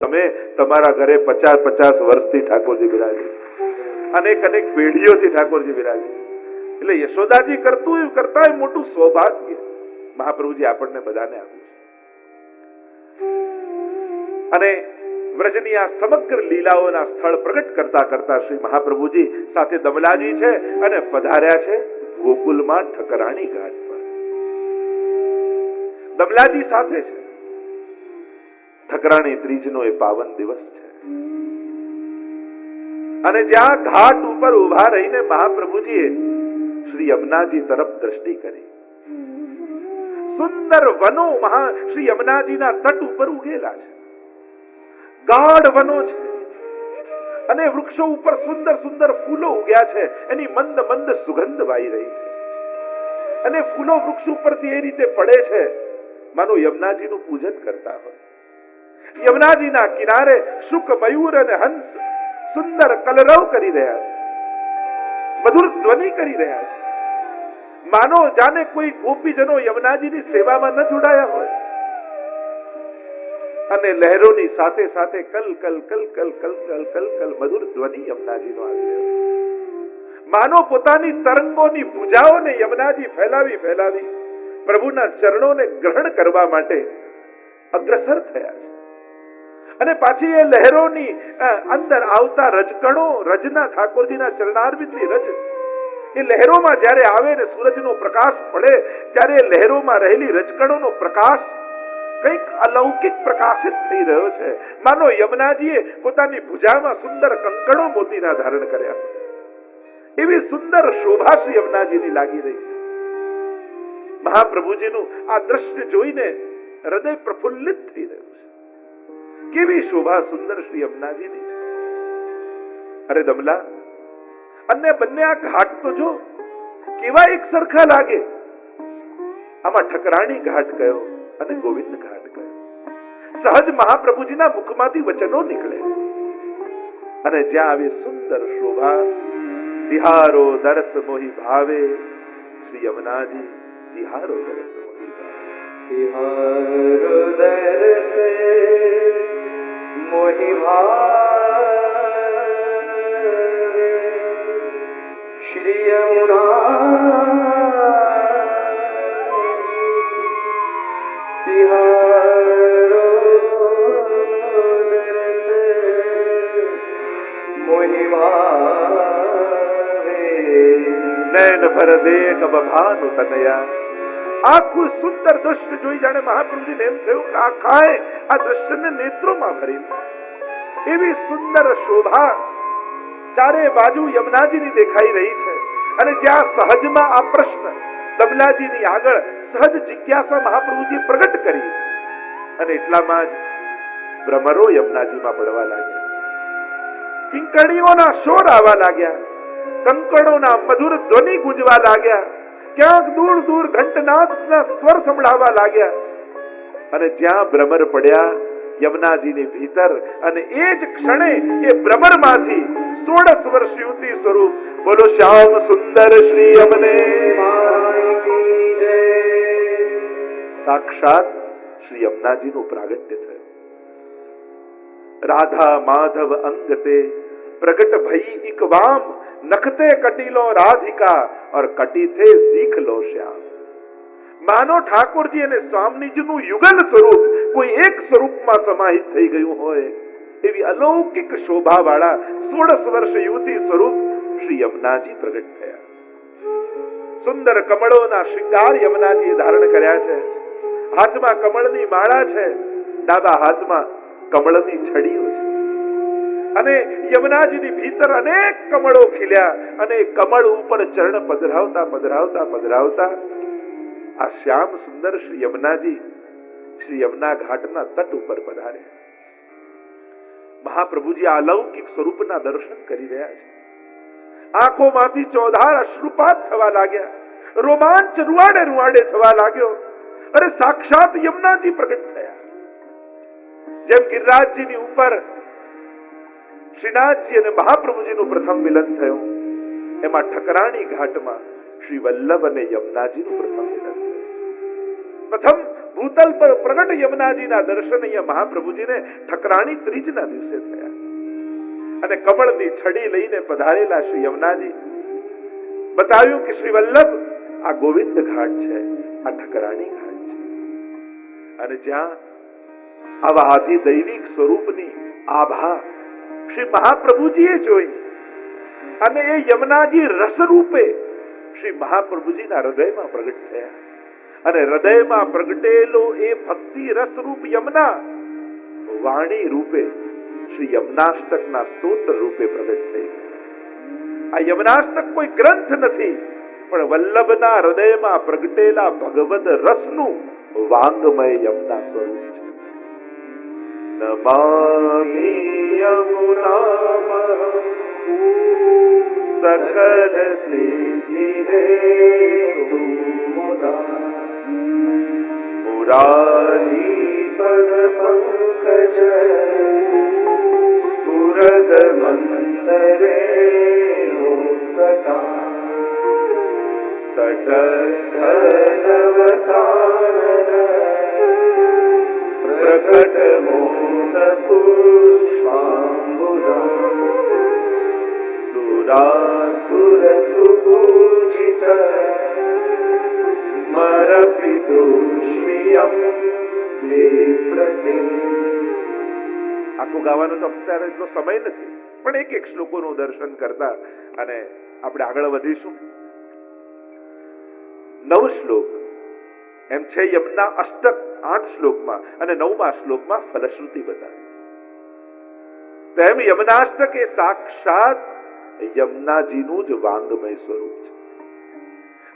તમે તમારા ઘરે પચાસ પચાસ વર્ષથી ઠાકોરજી બિરાજે અનેક અનેક પેઢીઓથી ઠાકોરજી બિરાજે એટલે યશોદાજી કરતું કરતા મોટું સૌભાગ્ય મહાપ્રભુજી આપણને બધાને આપ્યું છે. અને વ્રજની આ સમગ્ર લીલાઓના સ્થળ પ્રગટ કરતા કરતા શ્રી મહાપ્રભુજી સાથે દમલાજી છે અને પધાર્યા છે ગોકુલમાં ઠકરાણી ઘાટ પર. દમલાજી સાથે છે. ઠકરાણી ત્રીજનો એ પાવન દિવસ છે. અને જ્યાં ઘાટ ઉપર ઊભા રહીને મહાપ્રભુજીએ શ્રી યમુનાજી તરફ દ્રષ્ટિ કરી. સુંદર વનો મહા શ્રી યમુનાજીના તટ ઉપર ઉગેલા છે. ગાઢ વનો છે. અને વૃક્ષો ઉપર સુંદર સુંદર ફૂલો ઉગ્યા છે. એની મંદ મંદ સુગંધ વાઈ રહી છે. અને ફૂલો વૃક્ષ ઉપરથી એ રીતે પડે છે. માનો યમુનાજીનું પૂજન કરતા હોય. યમુનાજીના કિનારે શુક મયુર અને હંસ સુંદર કલરવ કરી રહ્યા છે. મધુર ધ્વનિ કરી રહ્યા છે. માનો જાને કોઈ ગોપીજનો યમુનાજીની સેવામાં ન જોડાયા હોય. અને લહેરોની સાથે સાથે કલ કલ કલ કલ કલ કલ કલ કલ મધુર ધ્વનિ યમુનાજીનો આવી રહ્યો માનો પોતાની તરંગોની ભૂજાઓને યમુનાજી ફેલાવી ફેલાવી પ્રભુના ચરણોને ગ્રહણ કરવા માટે અગ્રસર થયા છે. અને પાછી એ લહેરોની અંદર આવતા રજકણો, રજના ઠાકોરજીના ચરણારવિંદની રજ. એ લહેરોમાં જ્યારે આવે ને સૂરજનો પ્રકાશ પડે, ત્યારે એ લહેરોમાં રહેલી રજકણોનો પ્રકાશ કંઈક અલૌકિક પ્રકાશિત થઈ રહ્યો છે. માનો યમુનાજીએ પોતાની ભુજામાં સુંદર કંકણો મોતીના ધારણ કર્યા. એવી સુંદર શોભા શ્રી યમુનાજીની લાગી રહી છે. મહાપ્રભુજીનું આ દ્રશ્ય જોઈને હૃદય પ્રફુલ્લિત થઈ રહ્યું છે. કેવી શોભા સુંદર શ્રી અમનાજીની છે. અરે દમલા, અને બંને આ ઘાટ તો જો કેવા એક સરખા લાગે. આમાં ઠકરાણી ઘાટ કયો અને ગોવિંદ ઘાટ કયો. સહજ મહાપ્રભુજીના મુખમાંથી વચનો નીકળે. અને જ્યાં આવી સુંદર શોભા તિહારો દરસ મોહી ભાવે. શ્રી યમુનાજી તિહારો દરસ મોહી ભાવે. તિહારો દરસે નયન પર દેખ બભાનુ તનયા આખું સુંદર દ્રશ્ય જોઈ જાણે મહાપ્રભુજીને એમ થયું કે આખાએ આ દ્રશ્યને નેત્રોમાં ભરી એવી સુંદર શોભા ચારે બાજુ યમુનાજીની દેખાઈ રહી છે. અને જ્યાં સહજમાં આ પ્રશ્ન દમલાજીની આગળ સહજ જિજ્ઞાસા મહાપ્રભુજી પ્રગટ કરી. અને એટલામાં જ ભ્રમરો યમુનાજીમાં પડવા લાગ્યા. કિંકણીઓના શોર આવવા લાગ્યા. કંકણોના મધુર ધ્વનિ ગુંજવા લાગ્યા. ક્યાંક દૂર દૂર ઘંટનાદના સ્વર સંભળાવા લાગ્યા. અને જ્યાં ભ્રમર પડ્યા યમુનાજીની ભીતર અને એ જ ક્ષણે એ ભ્રમરમાંથી સોળસ વર્ષ યુવતી સ્વરૂપ બોલો શ્યામ સુંદર શ્રી અમને સાક્ષાત શ્રી યમુનાજીનું પ્રાગટ્ય થયું. રાધા માધવ અંગતે प्रकट भई इक वाम नखते कटीलो राधिका और कटी थे सीख लो श्याम માનો ઠાકોરજી અને સ્વામીજીનું યુગલ સ્વરૂપ કોઈ એક સ્વરૂપમાં સમાહિત થઈ ગયું હોય એવી અલૌકિક શોભા વાળા સોળસ વર્ષ યુવતી સ્વરૂપ શ્રી યમુનાજી પ્રગટ થયા સુંદર કમળોના શૃંગાર યમુનાજીએ ધારણ કર્યા છે હાથમાં કમળની માળા છે ડાબા હાથમાં કમળની છડીઓ છે અને યમુનાજીની ભીતર અનેક કમળો ખીલ્યા, અને કમળ ઉપર ચરણ પધરાવતા પધરાવતા પધરાવતા આ શ્યામ સુંદર શ્રી યમુનાજી શ્રી યમુના ઘાટના તટ ઉપર પધાર્યા. મહાપ્રભુજી અલૌકિક સ્વરૂપના દર્શન કરી રહ્યા છે. આંખોમાંથી ચોધાર અશ્રુપાત થવા લાગ્યા. રોમાંચ રૂવાડે રૂવાડે થવા લાગ્યો. અરે સાક્ષાત યમુનાજી પ્રગટ થયા. જેમ ગિરિરાજજીની ઉપર શ્રીનાથજી અને મહાપ્રભુજીનું પ્રથમ મિલન થયું. એમાં ઠકરાણી ઘાટમાં શ્રી વલ્લભ અને યમુનાજીનું પ્રથમ મિલન પ્રથમ ભૂતલ પર પ્રગટ યમુનાજીના દર્શન અહીંયા મહાપ્રભુજીને ઠકરાણી ત્રીજના દિવસે થયા. અને કમળની છડી લઈને પધારેલા શ્રી યમુનાજી બતાવ્યું કે શ્રી વલ્લભ, આ ગોવિંદ ઘાટ છે, આ ઠકરાણી ઘાટ છે. અને જ્યાં આવા આદિ દૈવિક સ્વરૂપની આભા શ્રી મહાપ્રભુજીએ જોઈ. અને એ યમુનાજી રસ રૂપે શ્રી મહાપ્રભુજીના હૃદયમાં પ્રગટ થયા. અને હૃદયમાં પ્રગટેલો એ ભક્તિ રસ રૂપ યમુના વાણી રૂપે શ્રી યમનાષ્ટકના સ્તોત્ર રૂપે પ્રગટ થઈ. આ યમનાષ્ટક કોઈ ગ્રંથ નથી, પણ વલ્લભના હૃદયમાં પ્રગટેલા ભગવદ રસનું વાંગમય યમના સ્વરૂપ છે. નમામિ યમુનામહં સકલ સિદ્ધિ રે મુરારી પદ પંકજ સુરદ મંદરે પ્રકટ મોદ પુષ્પાંબુદા સુરાસુર સુપૂજિત સ્મરપి દુષ્મિયમ આખું ગાવાનો તો અત્યારે એટલો સમય નથી પણ એક એક શ્લોકોનું દર્શન કરતા અને આપણે આગળ વધીશું નવ શ્લોક એમ છે યમના અષ્ટક આઠ શ્લોકમાં અને નવમા શ્લોકમાં ફલશ્રુતિ બતાવી તેમ યમનાષ્ટક એ સાક્ષાત યમનાજીનું જ વાંગમય સ્વરૂપ છે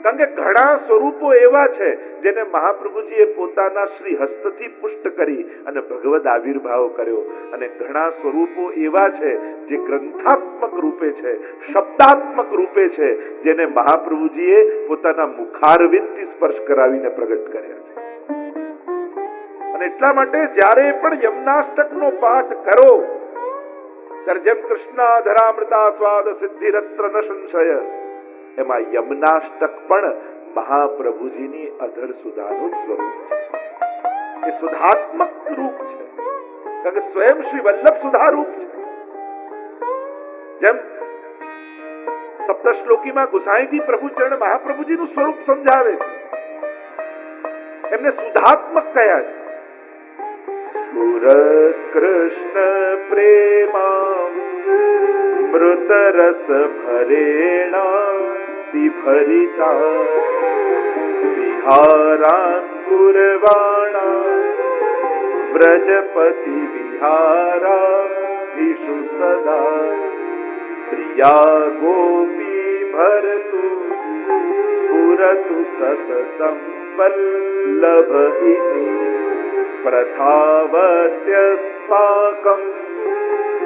કારણ કે ઘણા સ્વરૂપો એવા છે જેને મહાપ્રભુજીએ પોતાના શ્રી હસ્તથી પુષ્ટ કરી અને ભગવદ આવિર્ભાવ કર્યો. અને ઘણા સ્વરૂપો એવા છે જે ગ્રંથાત્મક રૂપે છે, શબ્દાત્મક રૂપે છે, જેને મહાપ્રભુજીએ પોતાના મુખારવિંદથી સ્પર્શ કરાવીને પ્રગટ કર્યા છે. અને એટલા માટે જ્યારે પણ યમનાષ્ટકનો પાઠ કરો, ત્યારે જેમ કૃષ્ણાધરામૃતા સ્વાદ સિદ્ધિરત્ર ન સંશય, એમાં યમનાષ્ટક પણ મહાપ્રભુજીની અધર સુધાનું સ્વરૂપ છે. એ સુધાત્મક રૂપ છે. કારણ કે સ્વયં શ્રી વલ્લભ સુધારૂપ છે. જેમ સપ્તશ્લોકીમાં ગુસાઈજી પ્રભુચરણ મહાપ્રભુજીનું સ્વરૂપ સમજાવે છે. એમને સુધાત્મક કયા છે? पुरकृष्णप्रेमा प्रेमा विभरिता विफरिता विहारा विषु सदा। प्रिया गोपी भरतु पुरतु सततं पल्लभ इति ગોપી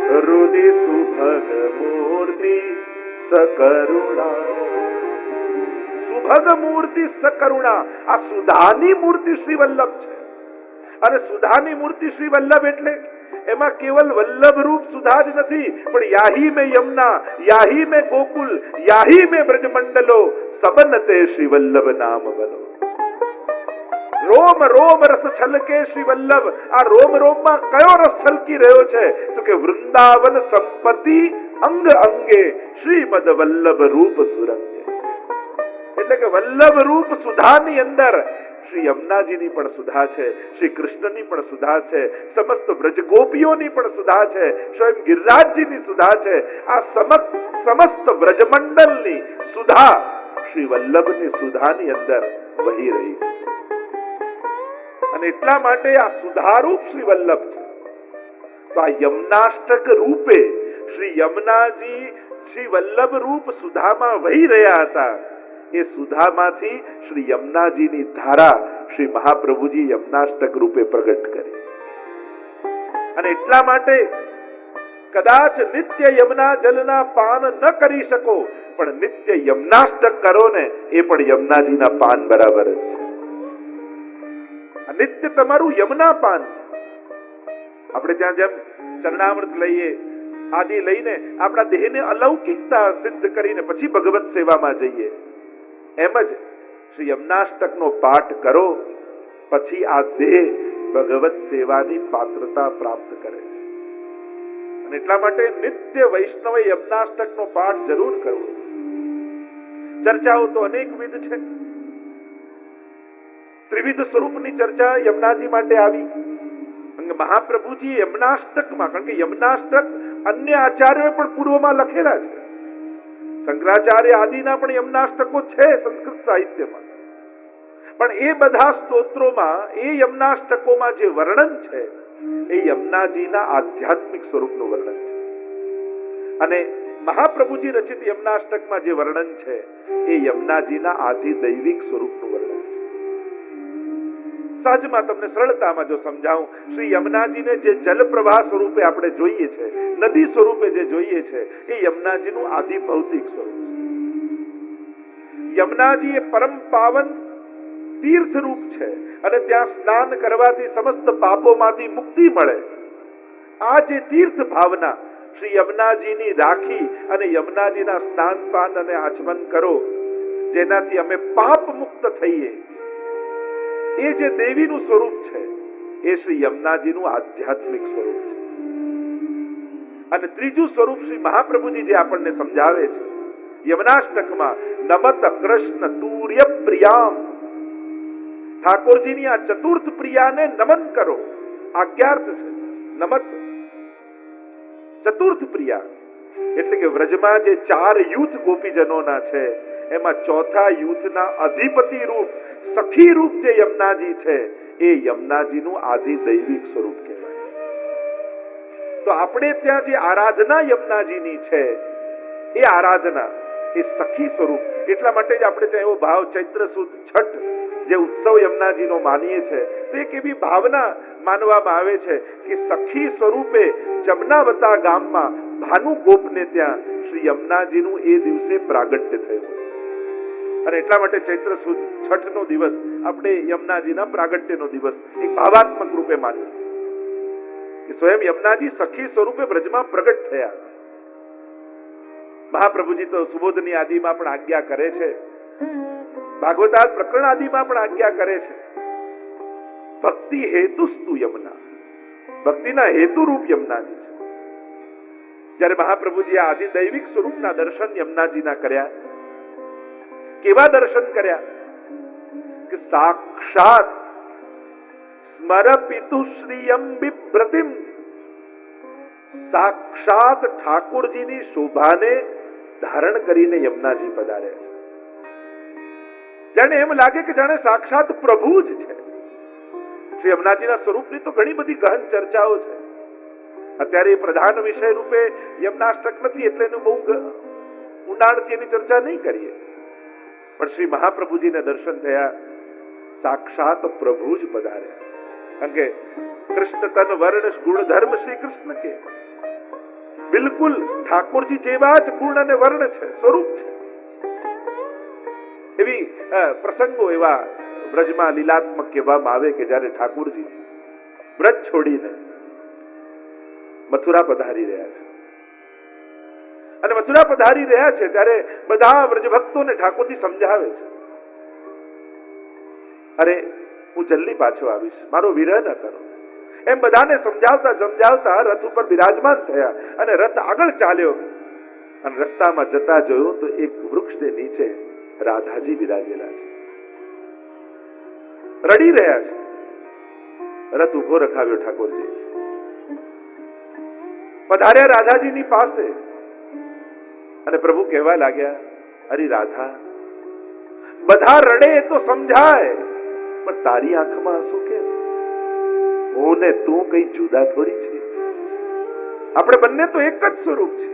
हृदि सुभगमूर्ति सकरुणा। સુભગ સકરુણા આ સુધાની મૂર્તિ શ્રી વલ્લભ છે. અને સુધાની મૂર્તિ શ્રી વલ્લભ એટલે એમાં કેવલ વલ્લભ રૂપ સુધા જ નથી, પણ યાહી મે યમુના, યાહી મેં ગોકુલ, યાહી મેં બ્રજમંડલો, સબનતે શ્રી વલ્લભ નામ બલો રોમ રોમ રસ છલકે શ્રી વલ્લભ? આ રોમ, રોમમાં કયો રસ છલકી રહ્યો છે? તો કે વૃંદાવન સંપત્તિ અંગ અંગે શ્રીમદ વલ્લભ રૂપ સુરંગે. એટલે કે વલ્લભ રૂપ સુધાની અંદર શ્રી યમુનાજીની પણ સુધા છે, શ્રી કૃષ્ણની પણ સુધા છે, સમસ્ત બ્રજગોપીઓની પણ સુધા છે, સ્વયં ગિરિરાજજીની સુધા છે. આ સમસ્ત બ્રજમંડલની સુધા શ્રી વલ્લભની સુધાની અંદર વહી રહી છે. અને એટલા માટે આ સુધારૂપ શ્રી વલ્લભ છે. તો આ યમનાષ્ટક રૂપે શ્રી યમનાજી શ્રી વલ્લભ રૂપ સુધામાં વહી રહ્યા હતા. એ સુધામાંથી શ્રી યમનાજીની ધારા શ્રી મહાપ્રભુજી યમનાષ્ટક રૂપે પ્રગટ કરી. અને એટલા માટે કદાચ નિત્ય યમના જલના પાન ન કરી શકો, પણ નિત્ય યમનાષ્ટક કરો ને, એ પણ યમનાજીના પાન બરાબર જ છે. આ નિત્ય તમારું યમુના પાન છે. આપણે ત્યાં જેમ ચરણામૃત લઈએ, આદિ લઈને આપણા દેહને અલૌકિકતા સિદ્ધ કરીને પછી ભગવત સેવામાં જઈએ. એમ જ શ્રી યમનાષ્ટકનો પાઠ કરો, પછી આ દેહ ભગવત સેવાની પાત્રતા પ્રાપ્ત કરે છે. અને એટલા માટે નિત્ય વૈષ્ણવ યમનાષ્ટકનો પાઠ જરૂર કરવો. ચર્ચાઓ તો અનેકવિધ છે. ત્રિવિધ સ્વરૂપની ચર્ચા યમુનાજી માટે આવી. મહાપ્રભુજી યમનાષ્ટકમાં, કારણ કે યમનાષ્ટક અન્ય આચાર્યોએ પણ પૂર્વમાં લખેલા છે. શંકરાચાર્ય આદિના પણ યમનાષ્ટકો છે સંસ્કૃત સાહિત્યમાં. પણ એ બધા સ્તોત્રોમાં, એ યમનાષ્ટકોમાં જે વર્ણન છે, એ યમનાજીના આધ્યાત્મિક સ્વરૂપનું વર્ણન છે. અને મહાપ્રભુજી રચિત યમનાષ્ટકમાં જે વર્ણન છે, એ યમનાજીના આધિ દૈવિક સ્વરૂપનું વર્ણન સહજમાં તમને સરળતામાં જો સમજાવું, શ્રી યમુનાજીને જે જલ પ્રવાહ સ્વરૂપે આપણે જોઈએ છે, નદી સ્વરૂપે જે જોઈએ છે, એ યમુનાજીનું આદિ ભૌતિક સ્વરૂપ છે. યમુનાજી એ પરમ પાવન તીર્થ રૂપ છે અને ત્યાં સ્નાન કરવાથી સમસ્ત પાપોમાંથી મુક્તિ મળે. આ જે તીર્થ ભાવના શ્રી યમુનાજીની રાખી અને યમુનાજીના સ્નાન પાન અને આચમન કરો, જેનાથી અમે પાપ મુક્ત થઈએ. એ જે દેવીનું સ્વરૂપ છે, એ શ્રી યમુનાજીનું આધ્યાત્મિક સ્વરૂપ છે. અને ત્રીજું સ્વરૂપ શ્રી મહાપ્રભુજી જે આપણને સમજાવે છે, યમનાષ્ટકમાં નમત કૃષ્ણ તુર્ય પ્રિયામ. ઠાકોરજીની આ ચતુર્થ પ્રિયાને નમન કરો, આજ્ઞાર્થ છે, નમત. ચતુર્થ પ્રિયા, એટલે કે વ્રજમાં જે ચાર યુથ ગોપીજનોના છે, એમાં ચોથા યુથના અધિપતિ રૂપ સખી રૂપ જે યમુનાજી છે, એ યમુનાજીનું આદિ દૈવિક સ્વરૂપ કહેવાય. તો આપણે ત્યાં જે આરાધના યમુનાજીની છે, એ આરાધના, એ સખી સ્વરૂપ. એટલા માટે જ આપણે ત્યાં એવો ભાવ ચૈત્ર સુદ છઠ જે ઉત્સવ યમુનાજીનો માનીએ છે, તો એક એવી ભાવના માનવામાં આવે છે કે સખી સ્વરૂપે જમનાવતા ગામમાં ભાનુ ગોપને ત્યાં શ્રી યમુનાજીનું એ દિવસે પ્રાગટ્ય થયું અને એટલા માટે ચૈત્ર સુદ છઠ નો દિવસ આપણે યમુનાજીના પ્રાગટ્યનો દિવસ એક ભાવાત્મક રૂપે માનીએ કે સ્વયં યમુનાજી સખી સ્વરૂપે બ્રજમાં પ્રગટ થયા. મહાપ્રભુજી તો સુબોધની આદિમાં પણ આજ્ઞા કરે છે. ભાગવતાલ પ્રકરણ આદિમાં પણ આજ્ઞા કરે છે. ભક્તિ હેતુસ્તુ યમુના. ભક્તિના હેતુ રૂપ યમુનાજી છે. જ્યારે મહાપ્રભુજી આદિ દૈવિક સ્વરૂપના દર્શન યમુનાજીના કર્યા કેવા દર્શન કર્યા? કે સાક્ષાત સ્મર પિતુ શ્રીયમ સાક્ષાત ઠાકોરજીની શોભાને ધારણ કરીને યમુનાજી પધાર્યા છે. જાણે એમ લાગે કે જાણે સાક્ષાત પ્રભુ જ છે. શ્રી યમુનાજીના સ્વરૂપની તો ઘણી બધી ગહન ચર્ચાઓ છે. અત્યારે પ્રધાન વિષય રૂપે યમનાષ્ટક નથી, એટલે એનું બહુ ઊંડાણથી એની ચર્ચા નહીં કરીએ. પણ શ્રી મહાપ્રભુજીને દર્શન થયા. સાક્ષાત પ્રભુ જ પધાર્યા. કારણ કે કૃષ્ણ તન વર્ણ ગુણ ધર્મ શ્રી કૃષ્ણ કે. બિલકુલ ઠાકોરજી જેવા જ ગુણ અને વર્ણ છે, સ્વરૂપ છે. એવી પ્રસંગો એવા બ્રજમાં લીલાત્મક કહેવામાં આવે કે જ્યારે ઠાકોરજી બ્રજ છોડીને મથુરા પધારી રહ્યા છે. અને મથુરા પધારી રહ્યા છે ત્યારે બધા વ્રજભક્તોને ઠાકોરજી સમજાવે છે. અરે, હું જલ્દી પાછો આવીશ. મારો વિરહ ન કરો. એમ બધાને સમજાવતા સમજાવતા રથ ઉપર બિરાજમાન થયા અને રથ આગળ ચાલ્યો. અને રસ્તામાં જતા જોયું તો એક વૃક્ષ નીચે રાધાજી બિરાજેલા છે. રડી રહ્યા છે. રથ ઊભો રખાવ્યો ઠાકોરજી પધાર્યા રાધાજીની પાસે. અને પ્રભુ કહેવા લાગ્યા, અરે રાધા, બધા રડે તો સમજાય, પણ તારી આંખમાં શું કે હું ને તું કઈ જુદા થોડી છે. આપણે બંને તો એક જ સ્વરૂપ છે.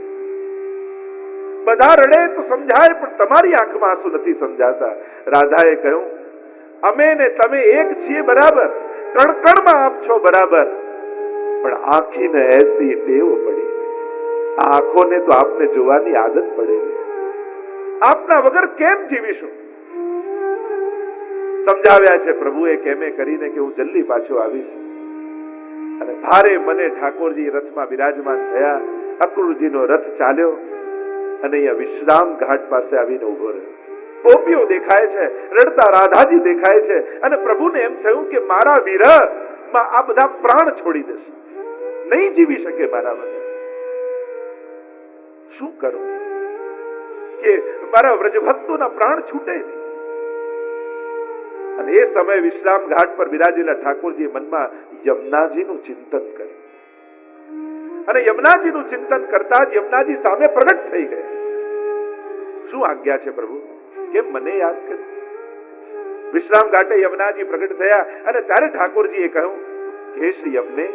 બધા રડે તો સમજાય, પણ તમારી આંખમાં આંસુ નથી સમજાતા. રાધાએ કહ્યું, અમે ને તમે એક છીએ બરાબર કણકણમાં આપ છો બરાબર, પણ આંખીને એસી દેવો પડી. આંખોને તો આપને જોવાની આદત પડેલી આપના વગર કેમ જીવીશું? સમજાવ્યા છે પ્રભુએ કેમે કરીને કે હું જલ્દી પાછો આવીશ. અને ભારે મને ઠાકોરજી રથમાં બિરાજમાન થયા, અક્રૂરજીનો રથ ચાલ્યો અને અહીંયા વિશ્રામ ઘાટ પાસે આવીને ઊભો રહ્યો. ગોપીઓ દેખાય છે, રડતા રાધાજી દેખાય છે અને પ્રભુને એમ થયું કે મારા વિરહમાં આ બધા પ્રાણ છોડી દેશે. નહીં જીવી શકે મારા વગર. શું કરું? કે મારા વ્રજભક્તોના પ્રાણ છૂટે અને એ સમયે વિશ્રામ ઘાટ પર બિરાજેલા ઠાકોરજી મનમાં યમુનાજીનું ચિંતન કર્યું. અને યમુનાજીનું ચિંતન કરતા જ યમુનાજી સામે પ્રગટ થઈ ગયા. શું આજ્ઞા છે પ્રભુ? કેમ મને યાદ કરી? વિશ્રામ ઘાટે યમુનાજી પ્રગટ થયા અને ત્યારે ઠાકોરજીએ કહ્યું, કે શ્રી યમને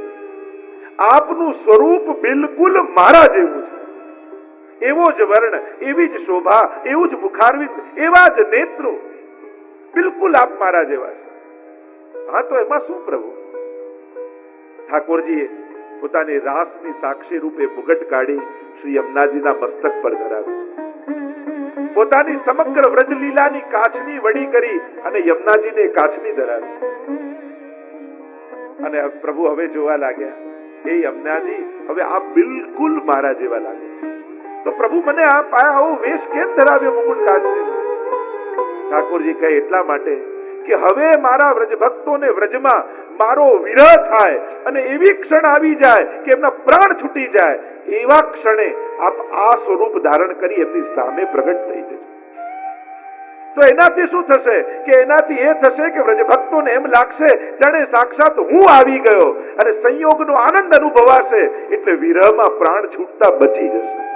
આપનું સ્વરૂપ બિલકુલ મારા જેવું છે. એવો જ વર્ણ, એવી જ શોભા, એવું જ મુખારવિંદ, એવા જ નેત્રો. બિલકુલ આપ મારા જેવા છે. હા, તો એમાં શું પ્રભુ? ઠાકોરજીએ પોતાની રાસની સાક્ષી રૂપે મુગટ કાઢી શ્રી અમનાજીના મસ્તક પર ધરાવી. પોતાની સમગ્ર વ્રજલીલાની કાચની વડી કરી અને યમનાજીને કાચની ધરાવી. અને પ્રભુ હવે જોવા લાગ્યા. એ યમનાજી, હવે આ બિલકુલ મારા જેવા લાગે છે. તો પ્રભુ મને આ પાયા આવો વેશ કેમ ધરાવ્યો, મુકુટ ઠાકોરજી કહે, એટલા માટે કે હવે મારા વ્રજ વ્રજમાં મારો વિરહ થાય અને એવી ક્ષણ આવી જાય કે એમના પ્રાણ છૂટી જાય, એવા ક્ષણે આપ આ સ્વરૂપ ધારણ કરી એમની સામે પ્રગટ થઈ જજો. તો એનાથી શું થશે? કે એનાથી એ થશે કે વ્રજ ભક્તોને એમ લાગશે, જાણે સાક્ષાત હું આવી ગયો અને સંયોગનો આનંદ અનુભવાશે, એટલે વિરહમાં પ્રાણ છૂટતા બચી જશે.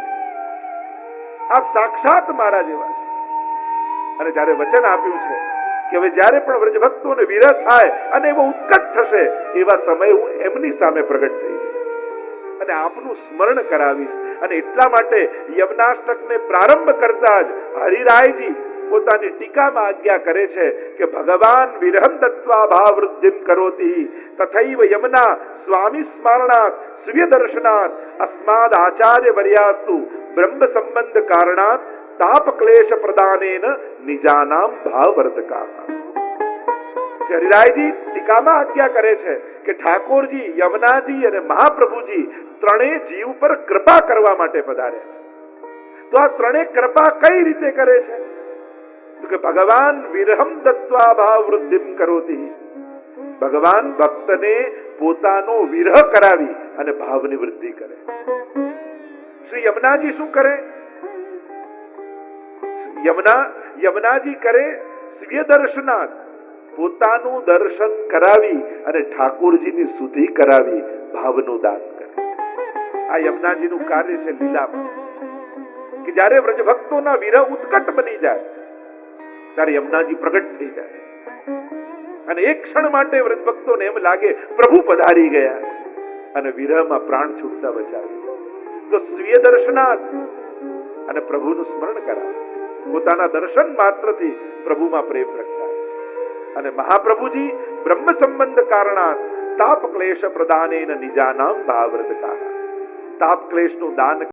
આપ સાક્ષાત મારા જેવા છે. અને જ્યારે વચન આપ્યું છે કે હવે જ્યારે પણ વ્રજ ભક્તોને વિરહ થાય અને એવો ઉત્કટ થશે, એવા સમયે હું એમની સામે પ્રગટ થઈ અને આપનું સ્મરણ કરાવીશ. અને એટલા માટે યમનાષ્ટકને પ્રારંભ કરતા જ હરિરાયજી પોતાની ટીકામાં આજ્ઞા કરે છે કે ભગવાન વિરહમ દત્વા ભાવ વૃદ્ધિમ કરોતિ. તથૈવ યમના સ્વામી સ્મરણાત સ્વીય દર્શનાત અસ્માદ આચાર્ય વર્યાસ્તુ બ્રહ્મ સંબંધ કારણાત તાપ ક્લેશ પ્રદાનેન નિજાનામ ભાવવર્ધકા હરિરાયજી ટીકામાં આજ્ઞા કરે છે કે ઠાકોરજી યમુનાજી અને મહાપ્રભુજી ત્રણેય જીવ પર કૃપા કરવા માટે પધાર્યા છે તો આ ત્રણેય કૃપા કઈ રીતે કરે છે ભગવાન વિરહમ દત્વા ભાવ વૃદ્ધિમ કરોતી ભગવાન ભક્તને પોતાનો વિરહ કરાવી અને ભાવની વૃદ્ધિ કરે। શ્રી યમુનાજી શું કરે? યમુના, યમુનાજી કરે સ્વીય દર્શનાથ પોતાનું દર્શન કરાવી અને ઠાકોરજીની સુધી કરાવી ભાવનું દાન કરે। આ યમુનાજીનું કાર્ય છે લીલામાં। કે જ્યારે વ્રજ ભક્તોના વિરહ ઉત્કટ બની જાય ત્યારે યમુનાજી પ્રગટ થઈ જાય. અને એક ક્ષણ માટે વ્રજભક્તોને એમ લાગે, પ્રભુ પધારી ગયા. અને વિરહમાં પ્રાણ છૂટતા બચાવી. તો સ્વીય દર્શનાર્થ અને પ્રભુનું સ્મરણ કરાવે. પોતાના દર્શન માત્રથી પ્રભુમાં પ્રેમ પ્રગટાય અને મહાપ્રભુજી બ્રહ્મ સંબંધ કારણાત તાપ ક્લેશ પ્રદાનેન નિજાનામ ભાવવ્રતકા તાપ ક્લેશનું દાન